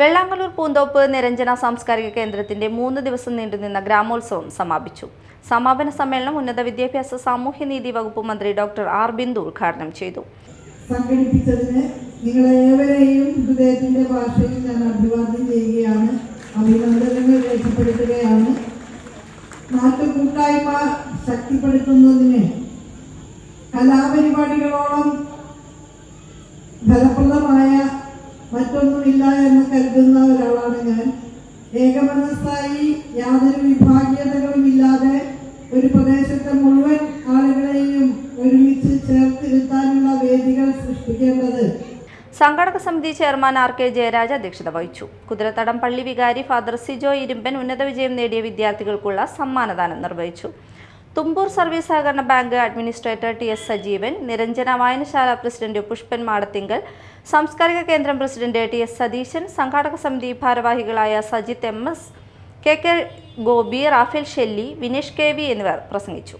വെള്ളാങ്കല്ലൂർ പൂന്തോപ്പ് നിരഞ്ജന സാംസ്കാരിക കേന്ദ്രത്തിന്റെ മൂന്ന് ദിവസം നീണ്ടുനിന്ന ഗ്രാമോത്സവം സമാപിച്ചു. സമാപന സമ്മേളനം ഉന്നത വിദ്യാഭ്യാസ സാമൂഹ്യനീതി വകുപ്പ് മന്ത്രി ഡോക്ടർ ആർ ബിന്ദു ഉദ്ഘാടനം ചെയ്തു. സംഘടിപ്പിച്ചതിന് ഹൃദയത്തിന്റെ ഭാഷയിൽ ഞാൻ അഭിവാദ്യം ചെയ്യുകയാണ് അഭിനന്ദനങ്ങൾ രേഖപ്പെടുത്തുകയാണ്. ശക്തിപ്പെടുത്തുന്നതിന് കലാപരിപാടികളോളം ഫലപ്രദമായ മറ്റൊന്നുമില്ല എന്ന് കരുതുന്ന ഒരാളാണ് ഞാൻ. ഏകമനസ്സായി യാതൊരു വിഭാഗീയതകളും ഇല്ലാതെ ഒരു പ്രദേശത്തെ മുഴുവൻ ആളുകളെയും ഒരുമിച്ച് ചേർത്തിരുത്താനുള്ള വേദികൾ സൃഷ്ടിക്കേണ്ടത് സംഘടക സമിതി ചെയർമാൻ ആർ കെ ജയരാജ് അധ്യക്ഷത വഹിച്ചു. കുതിരത്തടം പള്ളി വികാരി ഫാദർ സിജോ ഇരുമ്പൻ ഉന്നത വിജയം നേടിയ വിദ്യാർത്ഥികൾക്കുള്ള സമ്മാനദാനം നിർവഹിച്ചു. തുമ്പൂർ സർവീസ് സഹകരണ bank administrator T S Sajeevan Niranjana വായനശാല പ്രസിഡന്റ് പുഷ്പൻ മാടത്തിങ്കൽ സാംസ്കാരിക കേന്ദ്രം പ്രസിഡന്റ് ടി എസ് സതീശൻ സംഘാടക സമിതി ഭാരവാഹികളായ Sajith M S K K Gopi Raphael Shelly Vinesh K V എന്നിവർ പ്രസംഗിച്ചു.